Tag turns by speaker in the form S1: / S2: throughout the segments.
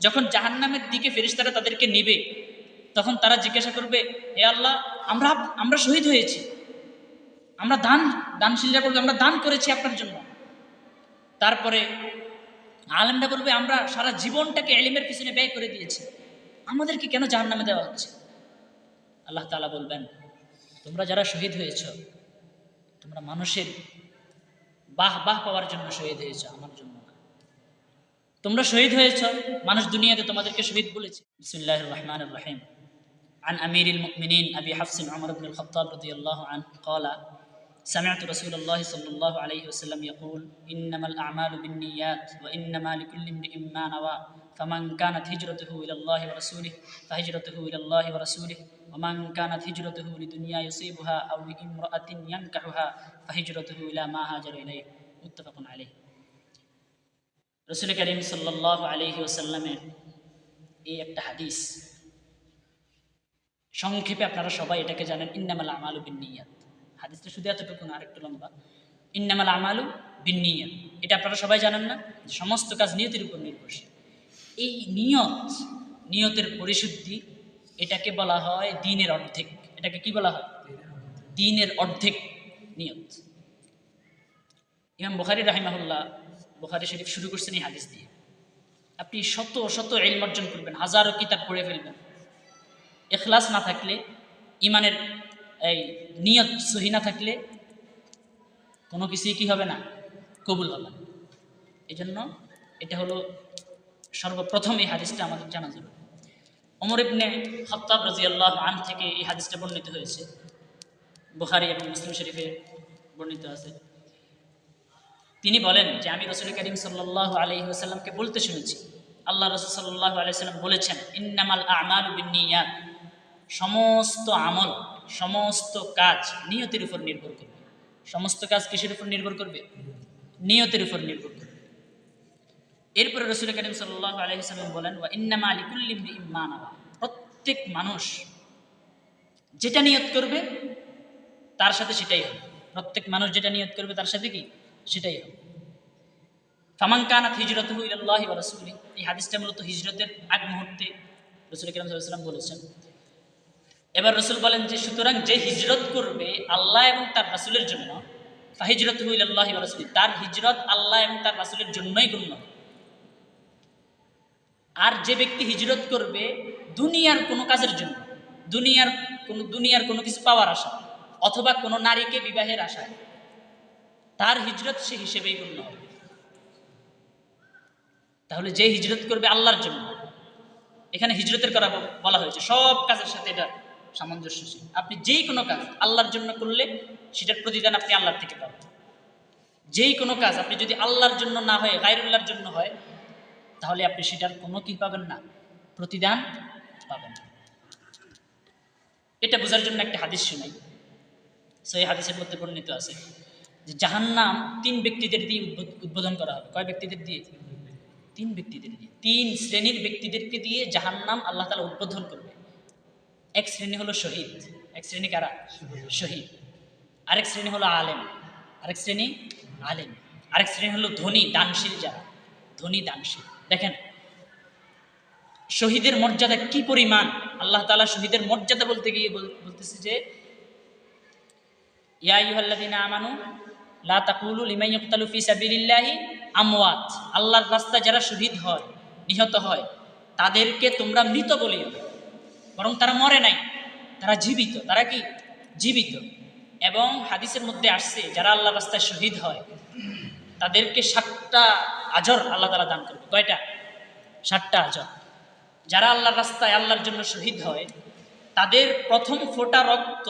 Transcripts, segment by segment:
S1: যখন জাহান্নামের দিকে ফেরিস্তারা তাদেরকে নেবে, তখন তারা জিজ্ঞাসা করবে, হে আল্লাহ, আমরা আমরা শহীদ হয়েছি। আমরা দান, দানশীলরা বলবে, আমরা দান করেছি আপনার জন্য। তারপরে আলেমরা বলবে, আমরা সারা জীবনটাকে এলিমের পিছনে ব্যয় করে দিয়েছি। আমাদেরকে কেন জাহান্নামে দেওয়া হচ্ছে? আল্লাহ তাআলা বলবেন, তোমরা যারা শহীদ হয়েছ, তোমরা মানুষের বাহ বাহ পাওয়ার জন্য শহীদ হয়েছ, আমার জন্য। তোমরা শহীদ হয়েছ মানুষ দুনিয়াতে তোমাদেরকে শহীদ বলেছে বিসমিল্লাহ রহমান রহিম عن أمير المؤمنين أبي حفص عمر بن الخطاب رضي الله عنه قال سمعت رسول الله صلى الله عليه وسلم يقول إنما الأعمال بالنيات وإنما لكل امرئ ما نوى فمن كانت هجرته إلى الله ورسوله فهجرته إلى الله ورسوله ومن كانت هجرته لدنيا يصيبها أو لامرأة ينكحها فهجرته إلى ما هاجر إليه متفق عليه রসুল করিম সাল্লাহ আলহি ওসাল্লামের এই একটা হাদিস। সংক্ষেপে আপনারা সবাই এটাকে জানেন, ইন্নামাল আমালু বিনিয়াত হাদিসটা শুধু এতটুকু না, আরেকটু লম্বা। ইন্নামাল আমালু বিনিয়াত এটা আপনারা সবাই জানেন না সমস্ত কাজ নিয়তের উপর নির্ভরশীল। এই নিয়ত, নিয়তের পরিশুদ্ধি, এটাকে বলা হয় দিনের অর্ধেক। এটাকে কি বলা হয়? দিনের অর্ধেক নিয়ত। ইমাম বুখারি রাহিমাহুল্লাহ বুখারি শরীফ শুরু করছেন এই হাদিস দিয়ে। আপনি শত শত এলম অর্জন করবেন, হাজারো কিতাব পড়ে ফেলবেন। এখলাস না থাকলে, ইমানের এই নিয়ত সহি না থাকলে কোনো কিছুই কি হবে না, কবুল হবে না। এই জন্য এটা হলো সর্বপ্রথম এই হাদিসটা আমাদের জানা যাবে অমর ইবনে খত্তাব রাজিয়াল্লাহ আন থেকে এই হাদিসটা বর্ণিত হয়েছে। বুখারি এবং মুসলিম শরীফে বর্ণিত আছে। তিনি বলেন যে আমি রসুল করিম সাল্লাহ আলহি আসাল্লামকে বলতে শুনেছি। আল্লাহ রসুল সাল্লাহ আলাইসাল্লাম বলেছেন, ইন্নামাল আমাল বিনিয়াত সমস্ত আমল, সমস্ত কাজ নিয়তির উপর নির্ভর করবে। সমস্ত কাজ কিসের উপর নির্ভর করবে? নিয়তের উপর নির্ভর করবে। এরপরে রসুল করিম সাল্লাহ আলহিসাল্লাম বলেন, ওয়া ইন্নামা আলিকুল্লিম ইমান প্রত্যেক মানুষ যেটা নিয়ত করবে, তার সাথে সেটাই হবে। প্রত্যেক মানুষ যেটা নিয়ত করবে, তার সাথে কি? সেটাই হবে। ফামান হিজরত ইল্লাহ রসুলি এই হাদিসটা মূলত হিজরতের আগ মুহূর্তে রসুল কিরম বলেছেন। এবার রসুল বলেন যে, সুতরাং যে হিজরত করবে আল্লাহ এবং তার রাসুলের জন্য ফাহিজরত ইল্লাহ রসুলি তার হিজরত আল্লাহ এবং তার রাসুলের জন্যই গণ্য। আর যে ব্যক্তি হিজরত করবে, দুনিয়ার কোনো কাজের জন্য, দুনিয়ার কোনো দুনিয়ার কোনো কিছু পাওয়ার আশা অথবা কোনো নারীকে বিবাহের আশায় তার হিজরত সে হিসেবেই গণ্য হবে। তাহলে যে হিজরত করবে আল্লাহর জন্য, এখানে হিজরতের করা বলা হয়েছে। সব কাজের সাথে এটা সামঞ্জস্যশীল আপনি যেই কোনো কাজ আল্লাহর জন্য করলে সেটার প্রতিদান আপনি আল্লাহর থেকে পাবেন। যেই কোনো কাজ আপনি যদি আল্লাহর জন্য না হয় গায়রুল্লাহর জন্য হয়, তাহলে আপনি সেটার কোনো কি পাবেন না? প্রতিদান পাবেন। না এটা বোঝার জন্য একটা হাদিস শুনাই। সেই হাদিসের মধ্যে বর্ণিত আছে। যে জাহান্নাম তিন ব্যক্তিদের দিয়ে উদ্বোধন করা হবে। কয় ব্যক্তিদের দিয়ে? তিন ব্যক্তিদের দিয়ে। তিন শ্রেণির ব্যক্তিদেরকে দিয়ে জাহান্নাম আল্লাহ তালা উদ্বোধন করবে। এক শ্রেণি হলো শহীদ, এক শ্রেণি কারা? শহীদ। আরেক শ্রেণি হলো আলেম, আরেক শ্রেণি আলেম। আরেক শ্রেণি হলো ধনী, দানশীল যারা। ধনী, দানশীল। দেখেন, শহীদের মর্যাদা কি পরিমাণ? আল্লাহ তালা শহীদের মর্যাদা বলতে গিয়ে বলতেছে যে, ইয়া ইউহাল্লাদিনা আমানু লা তাকুলু লিমান ইউকতালু ফি সাবিলিল্লাহি আমওয়াত। আল্লাহর রাস্তায় যারা শহীদ হয়, নিহত হয়, তাদেরকে তোমরা মৃত বলিও। বরং তারা মরে নাই, তারা জীবিত। তারা কি? জীবিত। এবং হাদিসের মধ্যে আসছে, যারা আল্লাহ রাস্তায় শহীদ হয়, তাদেরকে সাতটা আজর আল্লাহ তালা দান করবে। কয়টা? সাতটা আজর। যারা আল্লাহর রাস্তায় আল্লাহর জন্য শহীদ হয় তাদের প্রথম ফোটা রক্ত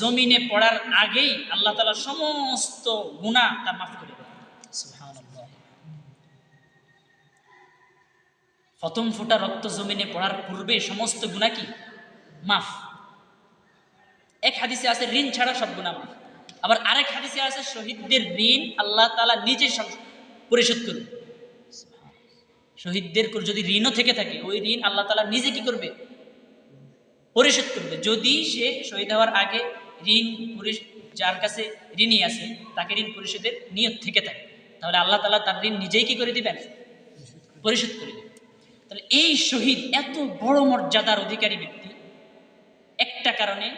S1: জমিনে পড়ার আগেই আল্লাহ তালা সমস্ত গুণা তা মাফ করে প্রথম ফোটা রক্ত জমিনে পড়ার পূর্বে সমস্ত গুণা কি? মাফ। এক হাদিসে আছে, ঋণ ছাড়া সব গুণা মাফ। আবার আরেক হাদিসে আছে, শহীদদের ঋণ আল্লাহ তালা নিজে পরিশোধ করবে শহীদদের যদি ঋণও থেকে থাকে, ওই ঋণ আল্লাহ তালা নিজে কি করবে? পরিশোধ করবে যদি সে শহীদ হওয়ার আগে ঋণ যার কাছে ঋণই আছে তাকে ঋণ পরিশোধের নিয়ত থেকে থাকে। তাহলে আল্লাহ তালা তার ঋণ নিজেই কি করে দিবেন? পরিশোধ করে দেবেন। তাহলে এই শহীদ এত বড় মর্যাদার অধিকারী ব্যক্তি একটা কারণে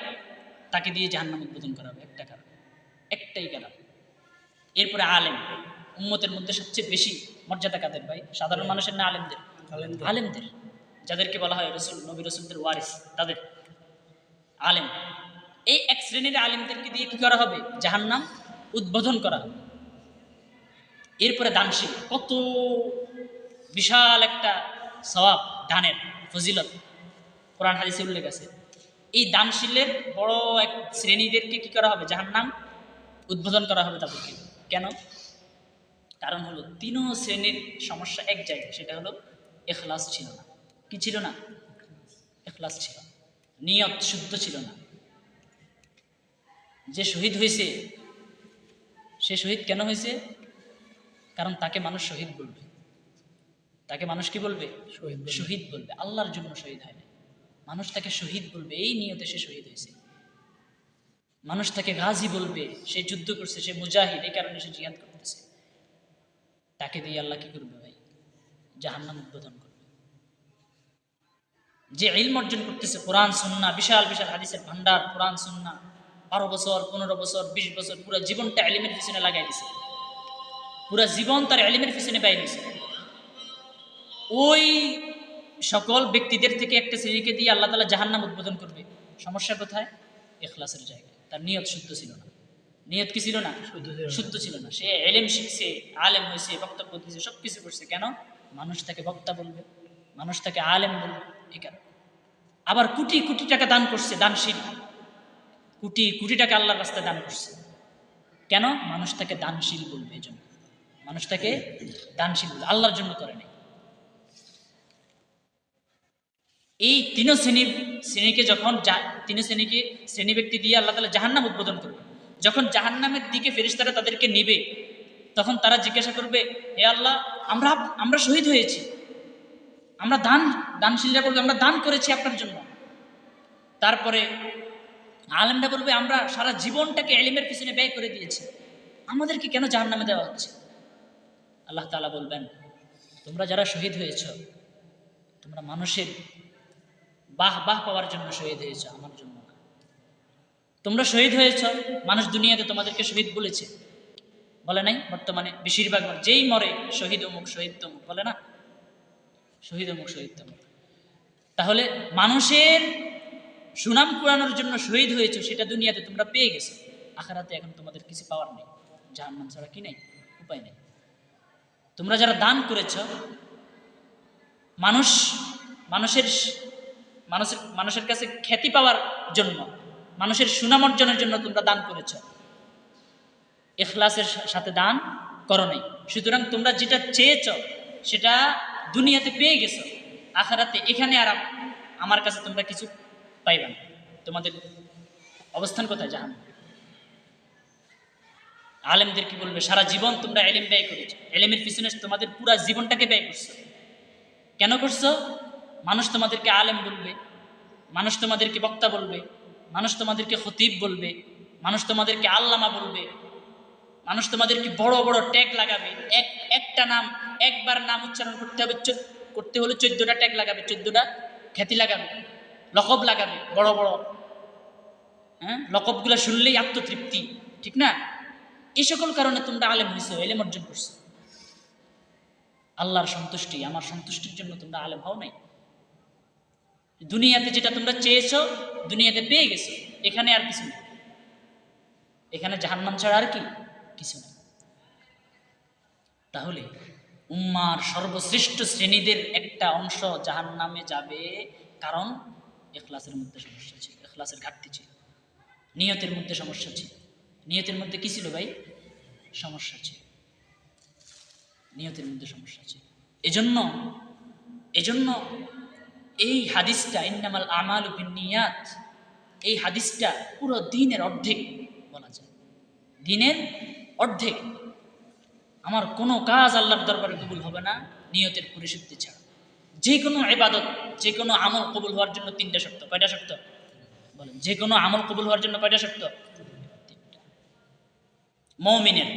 S1: তাকে দিয়ে জাহান্নাম উদ্বোধন করা হবে একটা কারণ। একটাই কারণ। এরপরে আলেম। উম্মতের মধ্যে সবচেয়ে বেশি মর্যাদা কাদের ভাই? সাধারণ মানুষের না আলেমদের। আলেমদের। যাদেরকে বলা হয় রসুল, নবী রসুলদের ওয়ারিস, তাদের আলেম। এই এক শ্রেণির আলেমদেরকে দিয়ে কি করা হবে? জাহান্নাম উদ্বোধন করা হবে। এরপরে দানশীল। কত বিশাল একটা স্বভাব দানের ফজিলত। কোরআন, হাদিসে উল্লেখ আছে। এই দানশীলের বড় এক শ্রেণীদেরকে কি করা হবে? জাহান্নাম উদ্বোধন করা হবে তাদেরকে। কেন? কারণ হলো, তিনও শ্রেণির সমস্যা এক জায়গায়, সেটা হলো এখলাস ছিল না। কি ছিল না? এখলাস ছিল। নিয়ত শুদ্ধ ছিল না। যে শহীদ হয়েছে সে শহীদ কেন হয়েছে? কারণ তাকে মানুষ শহীদ বলবে। তাকে মানুষ কি বলবে?
S2: শহীদ বলবে।
S1: শহীদ বলবে। আল্লাহর জন্য শহীদ হয় না। মানুষ তাকে শহীদ বলবে। এই নিয়তে সে শহীদ হয়েছে। মানুষ তাকে গাজী বলবে। সে যুদ্ধ করছে সে মুজাহিদ। এই কারণে সে জিহাদ করতেছে। তাকে দিয়ে আল্লাহ কি করবে ভাই? জাহান্নাম উদ্বোধন করবে। যে ইলম অর্জন করতেছে কোরআন সুন্না বিশাল বিশাল হাদিসের ভান্ডার কোরআন সুন্না বারো বছর পনেরো বছর বিশ বছর পুরো জীবনটা এলিমের পিছনে লাগাই দিছে। পুরো জীবন তার এলিমের পিছনে ব্যয় হয়েছে ওই সকল ব্যক্তিদের থেকে একটা শ্রেণীকে দিয়ে আল্লাহ তালা জাহান্নাম উদ্বোধন করবে। সমস্যা কোথায়? এখলাসের জায়গায়। তার নিয়ত শুদ্ধ ছিল না। নিয়ত কি ছিল না?
S2: শুদ্ধ ছিল না।
S1: শুদ্ধ ছিল না। সে এলেম শিখছে আলেম হয়েছে বক্তব্য দিয়েছে সব কিছু করছে। কেন? মানুষ তাকে বক্তা বলবে। মানুষ তাকে আলেম বলবে, এই কারণে। আবার কোটি কোটি টাকা দান করছে, দানশীল। কোটি কোটি টাকা আল্লাহর রাস্তায় দান করছে। কেন? মানুষ তাকে দানশীল বলবে এই জন্য। মানুষ তাকে দানশীল বলবে। আল্লাহর জন্য করে এই তিন শ্রেণির শ্রেণীকে যখন তিন শ্রেণীকে শ্রেণি ব্যক্তি দিয়ে আল্লাহ তালা জাহান্নাম উদ্বোধন করবে। যখন জাহান্নামের দিকে ফেরিস্তারা তাদেরকে নেবে, তখন তারা জিজ্ঞাসা করবে, হে আল্লাহ, আমরা আমরা শহীদ হয়েছি। আমরা দান, দানশীলরা বলবে, আমরা দান করেছি আপনার জন্য। তারপরে আলেমরা বলবে, আমরা সারা জীবনটাকে এলিমের পিছনে ব্যয় করে দিয়েছি। আমাদেরকে কেন জাহান্নামে দেওয়া হচ্ছে? আল্লাহ তাআলা বলবেন, তোমরা যারা শহীদ হয়েছ, তোমরা মানুষের বাহ বাহ পাওয়ার জন্য শহীদ হয়েছ, আমার জন্য তোমরা শহীদ হয়েছ, মানুষ দুনিয়াতে তোমাদেরকে শহীদ বলেছে। বলে নাই, বর্তমানে বেশিরভাগ যেই মরে, শহীদ অমুক, শহীদ তমুক, বলে না? শহীদ এবং শহীদ তমুক তাহলে মানুষের সুনাম কুড়ানোর জন্য শহীদ হয়েছে, সেটা দুনিয়াতে তোমরা পেয়ে গেছো। আখারাতে এখন তোমাদের কিছু পাওয়ার নেই, জাহান্নাম ছাড়া কি নেই, উপায় নেই। তোমরা যারা দান করেছ, মানুষ, মানুষের মানুষের মানুষের কাছে খ্যাতি পাওয়ার জন্য, মানুষের সুনাম অর্জনের জন্য তোমরা দান করেছ। এখলাসের সাথে দান করো নাই। সুতরাং তোমরা যেটা চেয়েছ, সেটা দুনিয়াতে পেয়ে গেছো, আখারাতে এখানে আর আমার কাছে তোমরা কিছু পাইবা না। তোমাদের অবস্থান কোথায়? জাহান। আলেমদের কি বলবে? সারা জীবন তোমরা এলিম ব্যয় করেছ। এলিমের পিছনে তোমাদের পুরা জীবনটাকে ব্যয় করছ। কেন করছ? মানুষ তোমাদেরকে আলেম বলবে, মানুষ তোমাদেরকে বক্তা বলবে, মানুষ তোমাদেরকে খতিব বলবে, মানুষ তোমাদেরকে আল্লামা বলবে মানুষ তোমাদেরকে বড় বড় ট্যাগ লাগাবে। এক, একটা নাম, একবার নাম উচ্চারণ করতে হবে করতে হলে চোদ্দটা ট্যাগ লাগাবে, চোদ্দটা খ্যাতি লাগাবে, লকব লাগাবে, বড় বড়। হ্যাঁ? লকবগুলো শুনলেই আত্মতৃপ্তি, ঠিক না? এই সকল কারণে তোমরা আলেম হয়েছো এলেম অর্জন করছ। আল্লাহর সন্তুষ্টি, আমার সন্তুষ্টির জন্য তোমরা আলেম হও নাই। দুনিয়াতে যেটা তোমরা চেয়েছো, দুনিয়াতে পেয়ে গেছো, এখানে আর কিছু নেই। এখানে জাহান্নাম ছাড়া আর কি? কিছু নেই তাহলে উম্মার সর্বশ্রেষ্ঠ শ্রেণীদের একটা অংশ জাহান নামে যাবে কারণ এখলাসের মধ্যে সমস্যা ছিল, এখলাসের ঘাটতি ছিল, নিয়তের মধ্যে সমস্যা ছিল। নিয়তের মধ্যে কি ছিল ভাই? সমস্যা ছিল। নিয়তের মধ্যে সমস্যা ছিল। এজন্য এজন্য এই হাদিসটা ইন্নামাল আমাল নিয়াত, এই হাদিসটা পুরো দিনের অর্ধেক বলা যায়। দিনের অর্ধেক। আমার কোনো কাজ আল্লাহর দরবারে কবুল হবে না, নিয়তের পরিশুদ্ধি ছাড়া। যে কোনো ইবাদত যে কোনো আমল কবুল হওয়ার জন্য তিনটা শর্ত। কয়টা শর্ত? বলেন যে কোনো আমল কবুল হওয়ার জন্য কয়টা শর্ত? মৌমিনের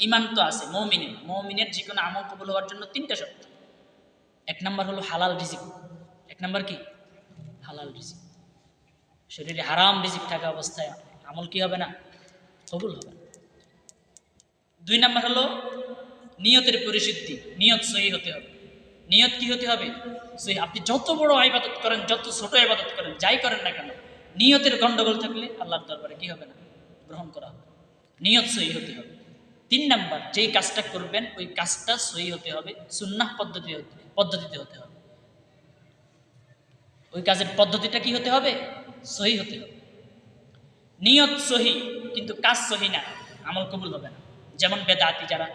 S1: ইমান তো আছে, মৌমিনের। মৌমিনের যে কোনো আমল কবুল হওয়ার জন্য তিনটা শর্ত। এক নম্বর হলো হালাল রিজিক। এক নম্বর কি? হালাল রিজিক। শরীরে হারাম রিজিক থাকা অবস্থায় আমল কি হবে না? কবুল হবে দুই নাম্বার হলো নিয়তের পরিশুদ্ধি। নিয়ত সহি হতে হবে। নিয়ত কি হতে হবে? সহি। আপনি যত বড় ইবাদত করেন, যত ছোট ইবাদত করেন, যাই করেন না কেন, নিয়তের গন্ডগোল থাকলে আল্লাহর দরবারে কি হবে না? গ্রহণ করা হবে। নিয়ত সহি হতে হবে। তিন নাম্বার, যেই কাজটা করবেন, ওই কাজটা সহি হতে হবে, সুন্নাহ পদ্ধতি পদ্ধতিতে হতে হবে। ওই কাজের পদ্ধতিটা কি হতে হবে? সহি হতে হবে। নিয়ত সহি, কিন্তু কাজ সহি না, আমল কবুল হবে না। যেমন বেদাতি যারা,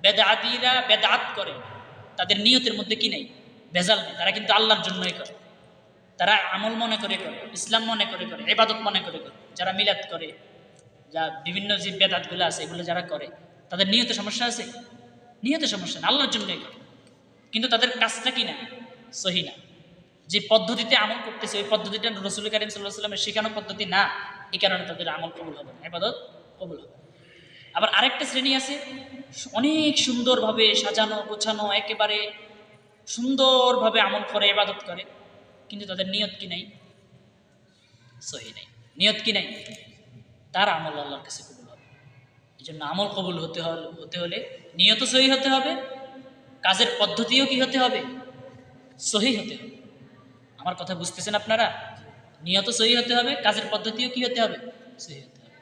S1: বেদাতিরা বেদাত করে, তাদের নিয়তের মধ্যে কি নেই? ভেজাল নেই। তারা কিন্তু আল্লাহর জন্যই করে। তারা আমল মনে করে করে, ইসলাম মনে করে করে এবাদত মনে করে করে। যারা মিলাদ করে, যা বিভিন্ন যে বেদাতগুলো আছে, এগুলো যারা করে, তাদের নিয়তে সমস্যা আছে? নিয়তে সমস্যা না আল্লাহর জন্যই করে। কিন্তু তাদের কাজটা কি না? সহি না। যে পদ্ধতিতে আমল করতেছে, ওই পদ্ধতিটা রসুল করিম সাল্লাহ সাল্লামের শেখানো পদ্ধতি না। এই কারণে তাদের আমল কবুল হবে না এবাদত কবুল হবে। আবার আরেকটা শ্রেণি আছে। অনেক সুন্দরভাবে সাজানো, গোছানো, একেবারে সুন্দরভাবে আমল করে এবাদত করে। কিন্তু তাদের নিয়ত কি নাই? সহি নাই। নিয়ত কি নাই? তার আমল আল্লাহর কাছে কবুল হবে। এই জন্য আমল কবুল হতে হলে হতে হলে নিয়ত সহি হতে হবে, কাজের পদ্ধতিও কি হতে হবে? সহি হতে হবে। আমার কথা বুঝতেছেন আপনারা? নিয়ত সহি হতে হবে, কাজের পদ্ধতিও কি হতে হবে? সহি হতে হবে।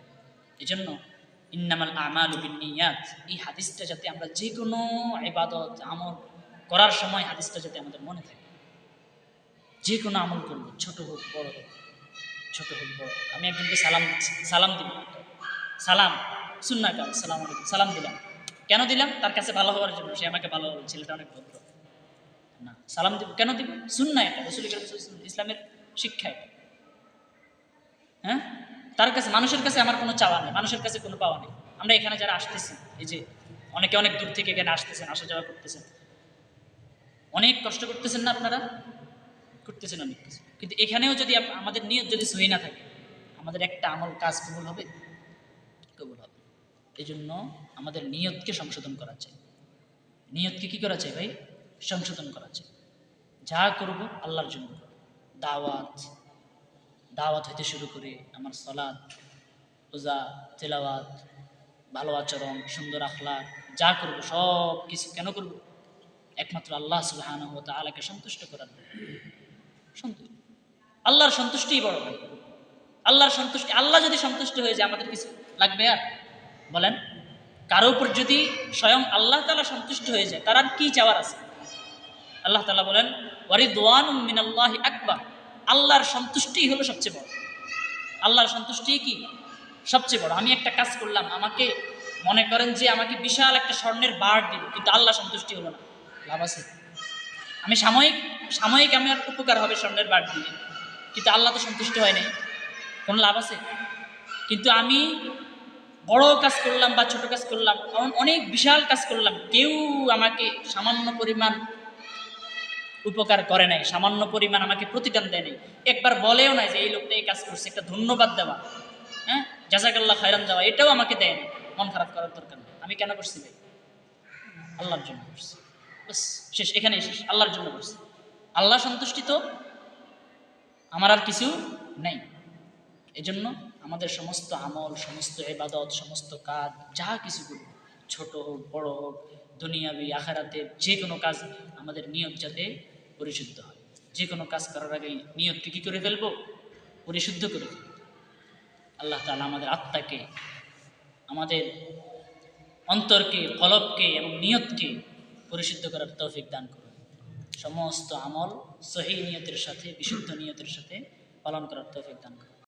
S1: এই জন্য ইন্নামাল আমাল বিনিয়াত এই হাদিসটা যাতে আমরা যে কোনো ইবাদত, আমল করার সময় হাদিসটা যাতে আমাদের মনে থাকে। যে কোনো আমল করব, ছোট হোক, বড় হোক, ছোট হোক, বড় হোক। আমি একজনকে সালাম সালাম দিলাম। সালাম সুন্না কাজ সালাম আলাইকুম, সালাম দিলাম। কেন দিলাম? তার কাছে ভালো হওয়ার জন্য। সে আমাকে ভালো হবে ছেলেটা অনেক ভদ্র। না, সালাম দিব, কেন দিব? সুন্না এটা রসুল ইসলামের শিক্ষা এটা। হ্যাঁ? তার কাছে, মানুষের কাছে আমার কোনো চাওয়া নেই, মানুষের কাছে কোনো পাওয়া নেই। আমরা এখানে যারা আসতেছি, এই যে অনেকে অনেক দূর থেকে এখানে আসতেছেন, আসা যাওয়া করতেছেন। অনেক কষ্ট করতেছেন না আপনারা? করতেছেন অনেক কিছু। কিন্তু এখানেও যদি আমাদের নিয়ত যদি সহি না থাকে, আমাদের একটা আমল কাজ কবুল হবে? কবুল হবে। এই জন্য আমাদের নিয়তকে সংশোধন করা চাই। নিয়তকে কি করা চাই ভাই? সংশোধন করা চাই। যা করব আল্লাহর জন্য। দাওয়াত দাওয়াত হইতে শুরু করে আমার সলাদ পূজা তেলাওয়াত, ভালো আচরণ, সুন্দর আখলাক যা করব, সব কিছু কেন করব? একমাত্র আল্লাহ সুবহানাহু ওয়া তাআলাকে সন্তুষ্ট করার সন্তুষ্ট। আল্লাহর সন্তুষ্টিই বড় ভাই। আল্লাহর সন্তুষ্টি আল্লাহ যদি সন্তুষ্ট হয়ে যায়, আমাদের কিছু লাগবে আর? বলেন, কারও উপর যদি স্বয়ং আল্লাহ তালা সন্তুষ্ট হয়ে যায়, তার আর কি চাওয়ার আছে? আল্লাহ তালা বলেন ওয়ারিদওয়ান মিনাল্লাহি আকবার। আল্লাহর সন্তুষ্টি হলো সবচেয়ে বড়। আল্লাহর সন্তুষ্টি কি? সবচেয়ে বড়। আমি একটা কাজ করলাম, আমাকে মনে করেন যে আমাকে বিশাল একটা স্বর্ণের বার দিল, কিন্তু আল্লাহ সন্তুষ্টি হলো না। লাভ আছে? আমি সাময়িক সাময়িক আমার উপকার হবে স্বর্ণের বার দিয়ে কিন্তু আল্লাহ তো সন্তুষ্ট হয় নাই। কোনো লাভ আছে? কিন্তু আমি বড় কাজ করলাম বা ছোট কাজ করলাম অনেক বিশাল কাজ করলাম, কেউ আমাকে সামান্য পরিমাণ উপকার করে নাই, সামান্য পরিমাণ আমাকে প্রতিদান দেয় নাই। একবার বলেও নাই যে এই লোকটা এই কাজ করছে, একটা ধন্যবাদ দেওয়া হ্যাঁ? জাজাকাল্লাহ খয়রান দেওয়া, এটাও আমাকে দেয় না মন খারাপ করার দরকার নেই। আমি কেন করছি ভাই? আল্লাহর জন্য করছি। শেষ, এখানেই শেষ। আল্লাহর জন্য করছি। আল্লাহ সন্তুষ্টি তো আমার আর কিছু নেই। এজন্য আমাদের সমস্ত আমল, সমস্ত এবাদত সমস্ত কাজ, যা কিছু করব ছোট হোক, বড় হোক, দুনিয়াবি আখারাতের যে কোনো কাজ আমাদের নিয়ত যাতে পরিশুদ্ধ হয়। যে কোনো কাজ করার আগে নিয়তকে কী করে ফেলব? পরিশুদ্ধ করে ফেলব। আল্লাহ তালা আমাদের আত্মাকে, আমাদের অন্তরকে, কলবকে এবং নিয়তকে পরিশুদ্ধ করার তৌফিক দান করুন। সমস্ত আমল সহি নিয়তের সাথে, বিশুদ্ধ নিয়তের সাথে পালন করার তৌফিক দান করুন।